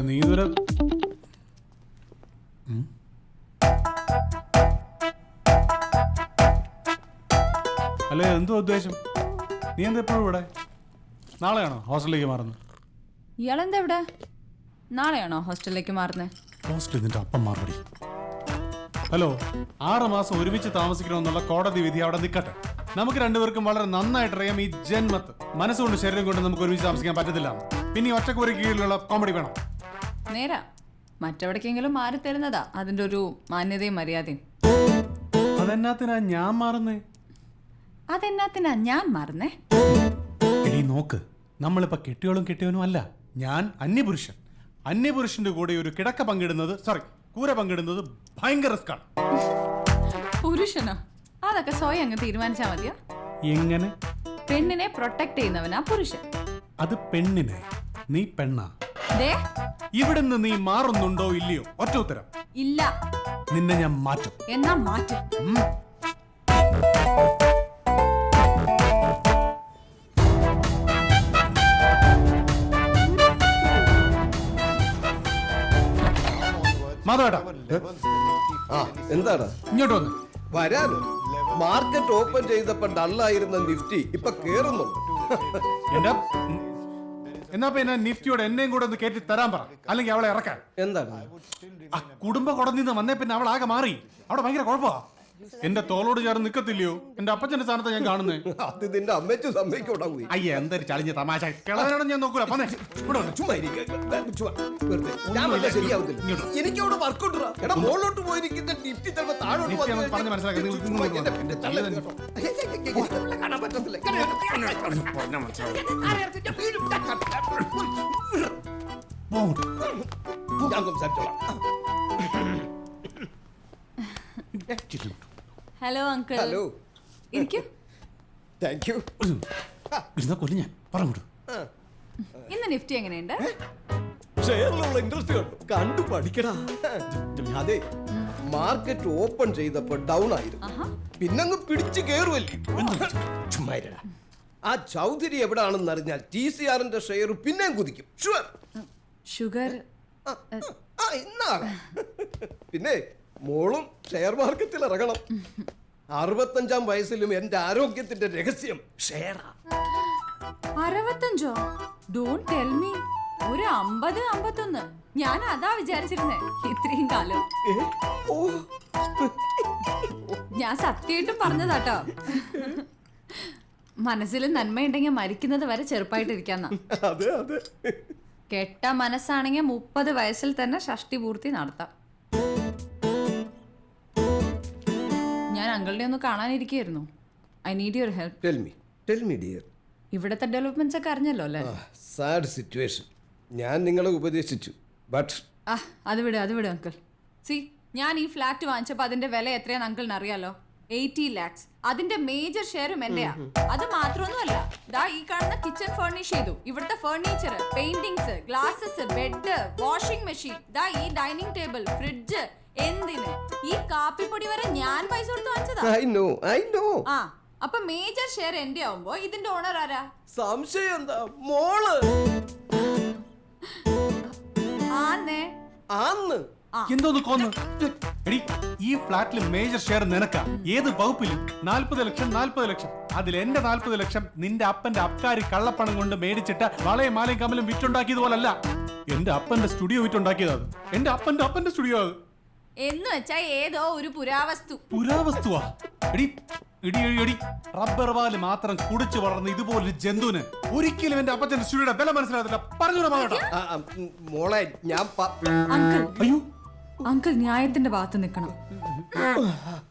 ഇവർ ഇതുവരെ അല്ലേ എന്തോ ഉദ്ദേശം? നീ എന്താ എപ്പോഴും ഇവിടെ? നാളെയാണോ ഹോസ്റ്റലിലേക്ക് മാറുന്നത്? ഇയാളെന്താ ഇവിടെ? നാളെയാണോ ഹോസ്റ്റലിലേക്ക് മാറുന്നത് ഹോസ്റ്റലിൽ നിന്റെ അപ്പം മാറടി ഹലോ ആറ് മാസം ഒരുമിച്ച് താമസിക്കണമെന്നുള്ള കോടതി വിധി അവിടെ നിൽക്കട്ടെ. നമുക്ക് രണ്ടുപേർക്കും വളരെ നന്നായിട്ട് അറിയാം ഈ ജന്മത്ത്. മനസ്സുകൊണ്ട് ശരീരം കൊണ്ട് നമുക്ക് ഒരുമിച്ച് താമസിക്കാൻ പറ്റത്തില്ല. പിന്നെ ഒറ്റക്കൂര കീഴിലുള്ള കോമഡി വേണം. നേരാ. മറ്റെവിടേക്കെങ്കിലും മാറി തരുന്നതാ അതിന്റെ ഒരു മാന്യതയും മര്യാദയും. അതെന്നാത്തിനാ ഞാൻ മാറുന്നേ? അതെന്നാത്തിനാ ഞാൻ മാറുന്നേ? എടി നോക്ക്. നമ്മളിപ്പോ കെട്ടിയോളും കെട്ടിയവനും അല്ല. ഞാൻ അന്യപുരുഷൻ. അന്യപുരുഷന്റെ കൂടെ ഒരു കിടക്ക പങ്കിടുന്നത് സോറി കൂര പങ്കിടുന്നത് ഭയങ്കര റിസ്ക് ആണ് പുരുഷനോ? അതൊക്കെ സ്വയം അങ്ങ് തീരുമാനിച്ചാ മതിയോ? എങ്ങനെ? പെണ്ണിനെ പ്രൊട്ടക്ട് ചെയ്യുന്നവനാ പുരുഷൻ. അത് പെണ്ണിനെ. നീ പെണ്ണാ. ദേ. ഇവിടുന്ന് നീ മാറുന്നുണ്ടോ ഇല്ലയോ? ഒറ്റ ഉത്തരം. ഇല്ല. നിന്നെ ഞാൻ മാറ്റും. എന്നാ മാറ്റും? ഉം. മാധവേട്ടാ ആ എന്താടാ? ഇങ്ങോട്ട് വന്ന്. വരാനോ? മാർക്കറ്റ് ഓപ്പൺ ചെയ്തപ്പോ ഡള്ളായിരുന്ന നിഫ്റ്റി ഇപ്പൊ കേറുന്നു. എന്റെ ഉം. എന്നാ പിന്നെ നിഫ്റ്റിയോട് എന്നെയും കൂടെ ഒന്ന് കയറ്റി തരാൻ പറ. അല്ലെങ്കിൽ അവളെ ഇറക്കാൻ. എന്താണ് ആ കുടുംബ കുടന്നിന്ന് വന്നേ പിന്നെ അവൾ ആകെ മാറി. അവിടെ ഭയങ്കര കുഴപ്പമാ. എന്റെ തോളോട് ചേർന്ന് നിക്കത്തില്ലയോ? എന്റെ അപ്പച്ചന്റെ സ്ഥാനത്ത് ഞാൻ കാണുന്നേ. അത് നിന്റെ അമ്മച്ചു സമ്മതിക്കോടാ പോയി അയ്യ എന്തൊരു ചളിഞ്ഞ തമാശ. കിളവനോട് ഞാൻ നോക്കൂല. വന്നേ. ഇവിടെ വന്ന്. ചുമ്മാ ഇരിക്ക്. ഞാൻ വല്ല ശരിയാവത്തില്ല. ഇങ്ങോട്ട്. എനിക്ക് അവിടെ വർക്കൗട്ട് എടാ മുകളിലോട്ട് പോയിരിക്കുന്ന നിഫ്റ്റി ചിലപ്പോ താഴോട്ട് പറഞ്ഞ് മനസ്സിലാക്ക്. ഞാൻ സംസാരിച്ചോളാം. ഹലോ അങ്കിൾ ഹലോ ഇരിക്കൂ. താങ്ക് യു ഇരുന്നാ കൊല്ലു ഞാൻ. പറഞ്ഞു ഇന്ന് നിഫ്റ്റി എങ്ങനെയുണ്ട്? ഷെയറിലുള്ള ഇൻട്രസ്റ്റ് കണ്ടു. കണ്ടു പഠിക്കടാ. അതെ മാർക്കറ്റ് ഓപ്പൺ ചെയ്തപ്പോൾ ഡൗൺ ആയിരുന്നു. പിന്നങ്ങ് പിടിച്ചു കേറുവല്ലേ. ചുമ്മാ ഇരുടാ. ആ ചൗധരി എവിടാണെന്ന് അറിഞ്ഞാൽ ടി സി ആറിന്റെ ഷെയർ പിന്നെയും കുതിക്കും. ഷുവർ ഷുഗർ ആ എന്നാ പിന്നെ മോളും ഷെയർ മാർക്കറ്റിൽ ഇറങ്ങണം. അറുപത്തഞ്ചാം വയസ്സിലും എന്റെ ആരോഗ്യത്തിന്റെ രഹസ്യം ഷെയറാ അറുപത്തഞ്ചോ? ഡോണ്ട് ടെൽ മീ ഒരു അമ്പത് അമ്പത്തൊന്ന്. ഞാൻ അതാ വിചാരിച്ചിരുന്നേ. ഇത്രയും കാലം. ഞാൻ സത്യമായിട്ടും പറഞ്ഞതാട്ടോ. മനസ്സിൽ നന്മയുണ്ടെങ്കിൽ മരിക്കുന്നത് വരെ ചെറുപ്പായിട്ടിരിക്കാന്ന കെട്ട മനസ്സാണെങ്കിൽ മുപ്പത് വയസ്സിൽ തന്നെ ഷഷ്ടി പൂർത്തി നടത്താം. അങ്കിളിനെ ഒന്ന് കാണാനിരിക്കുകയായിരുന്നു I need your help tell me tell me dear ഇവിടുത്തെ ഡെവലപ്മെന്റ്സ് ഒക്കെ അറിഞ്ഞല്ലോ അല്ലേ? സാഡ് സിറ്റുവേഷൻ ഞാൻ നിങ്ങളെ ഉപദേശിച്ചു ബട്ട് ആ അത് വിട് അത് വിട് അങ്കിൾ സി ഞാൻ ഈ ഫ്ലാറ്റ് വാങ്ങിച്ചപ്പോൾ അതിന്റെ വില എത്രയാന്ന് അങ്കിളിന് അറിയാലോ. എയ്റ്റി ലാക്സ് അതിന്റെ മേജർ ഷെയറും എന്റെയാ. അത് മാത്രമൊന്നുമല്ല. ദാ ഈ കാണുന്ന കിച്ചൺ ഫർണിഷ് ചെയ്തു. ഇവിടുത്തെ furniture paintings glasses bed washing machine ദാ ഈ ഡൈനിങ് ടേബിൾ ഫ്രിഡ്ജ് എന്തിന്? ഈ കാപ്പിപ്പൊടി വരെ ഞാൻ പൈസ കൊടുത്ത് വാങ്ങിച്ചതാ? I know I know. ആ അപ്പൊ മേജർ ഷെയർ എന്റെ ആവുമ്പോ ഇതിന്റെ ഓണർ ആരാ? സംശയം എന്താ? മോൾ. ആന്നേ. ആന്ന്. എന്തോന്ന് കൊന്ന്? എടി ഈ ഫ്ലാറ്റിൽ മേജർ ഷെയർ നിനക്കാ. ഏത് വകുപ്പിലും? നാൽപ്പത് ലക്ഷം നാൽപ്പത് ലക്ഷം. അതിൽ എന്റെ നാൽപ്പത് ലക്ഷം നിന്റെ അപ്പന്റെ അബ്കാരി കള്ളപ്പണം കൊണ്ട് മേടിച്ചിട്ട് വളയും മാലയും കമലും വിറ്റുണ്ടാക്കിയത് പോലല്ല എന്റെ അപ്പന്റെ സ്റ്റുഡിയോ വിറ്റുണ്ടാക്കിയത് അത്. എന്റെ അപ്പന്റെ അപ്പന്റെ സ്റ്റുഡിയോ അത്. എന്ന് വെച്ചാ ഏതോ ഒരു പുരാവസ്തു. പുരാവസ്തുവാ? എടി എടി എടി എടി. റബ്ബർ പാൽ മാത്രം കുടിച്ചു വളർന്ന ഇതുപോലൊരു ജന്തുവിന് ഒരിക്കലും എന്റെ അപ്പച്ചന്റെ സ്റ്റുഡിയോയുടെ വില മനസ്സിലാകത്തില്ല. പറഞ്ഞു മാവേട്ടാ ആ, ആ, ഉം, മോളെ ഞാൻ പ- അങ്കിൾ അയ്യോ. അങ്കിൾ ന്യായത്തിന്റെ ഭാഗത്ത് നിൽക്കണം.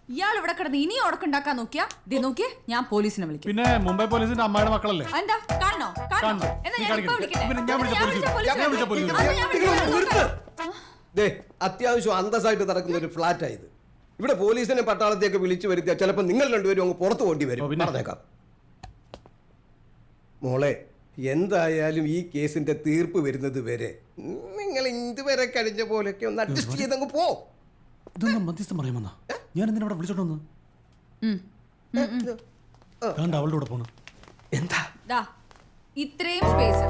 ഇയാൾ ഇവിടെ കിടന്ന് ഇനി ഉടക്കുണ്ടാക്കാൻ നോക്കിയാ? ദേ നോക്കിയേ ഞാൻ പോലീസിനെ വിളിക്കും. പിന്നെ മുംബൈ പോലീസിന്റെ അമ്മയുടെ മക്കളല്ലേ? എന്താ? കാണണോ? കാണണോ? കാണണം. എന്നാ നീ ഞാൻ ഇപ്പൊ കാണിക്ക്. വിളിക്കട്ടെ? പിന്നെ ഞാൻ വിളിച്ച എന്നാ ഞാൻ വിളിച്ച വിളിക്കാം. പോലീസിനെ. അത് ഞാൻ വിളിക്കാം. നിർത്ത്. ദേ അത്യാവശ്യം അന്തസ്സായിട്ട് നടക്കുന്ന ഒരു ഫ്ലാറ്റ് ആയത് ഇവിടെ പോലീസിനെ പട്ടാളത്തെയൊക്കെ വിളിച്ചു വരുത്തിയാൽ ചിലപ്പോൾ നിങ്ങൾ രണ്ടുപേരും അങ്ങ് പുറത്തു പോണ്ടി വരും? പറഞ്ഞേക്കാം. മോളെ എന്തായാലും ഈ കേസിന്റെ തീർപ്പ് വരുന്നത് വരെ നിങ്ങൾ ഇതുവരെ കഴിഞ്ഞ പോലെയൊക്കെ ഒന്ന് അഡ്ജസ്റ്റ് ചെയ്തങ്ങ് പോ. ഇതൊന്നും മധ്യസ്ഥം പറയാമെന്നാ? ഞാൻ എന്തിനാ ഇവിടെ വിളിച്ചോണ്ട് വന്നത്? ഉം. കണ്ട അവളുടെ കൂടെ പോണു? എന്താ? ദാ ഇത്രയും സ്പേസ്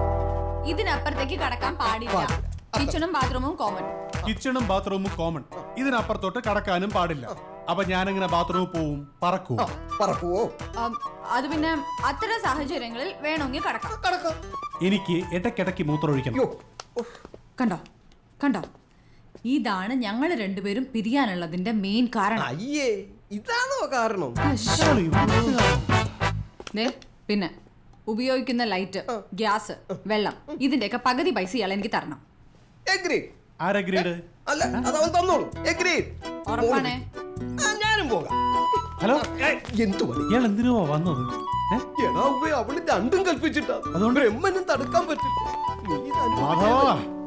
ഇതിനപ്പുറത്തേക്ക് കടക്കാൻ പാടില്ല. കിച്ചണും ബാത്റൂമും കോമൺ കിച്ചണും ബാത്റൂമും കോമൺ ഇതിനപ്പുറത്തോട്ട് കടക്കാനും പാടില്ല. അപ്പൊ ഞാനെങ്ങനെ ബാത്റൂമിൽ പോവും? പറക്കൂ. ആ, പറക്കുവോ? അത് പിന്നെ അത്തരം സാഹചര്യങ്ങളിൽ വേണമെങ്കിൽ കടക്കാം. കടക്കാം. എനിക്ക് ഇടയ്ക്കിടയ്ക്ക് മൂത്രമൊഴിക്കണം. ഒഴിക്കണം ഉഫ്. കണ്ടോ? കണ്ടോ? ഇതാണ് ഞങ്ങൾ രണ്ടുപേരും പിരിയാനുള്ളതിന്റെ മെയിൻ കാരണം. അയ്യേ ഇതാണോ കാരണം? ദേ, പിന്നെ ഉപയോഗിക്കുന്ന ലൈറ്റ് ഗ്യാസ് വെള്ളം ഇതിന്റെയൊക്കെ പകുതി പൈസ ഇയാൾ എനിക്ക് തരണം. എഗ്രി. ആരഗ്രീഡ് അല്ല അതവൻ തന്നോളൂ. എഗ്രി ഉറപ്പാണേ. ഞാനും പോകാം. ഹലോ? എന്തു മതി ഇയാൾ എന്തിനോ വന്നത്? എടാ അവൾ രണ്ടും കൽപ്പിച്ചിട്ടാ. അതുകൊണ്ട്? എമ്മനും തടുക്കാൻ പറ്റില്ല. മാധവ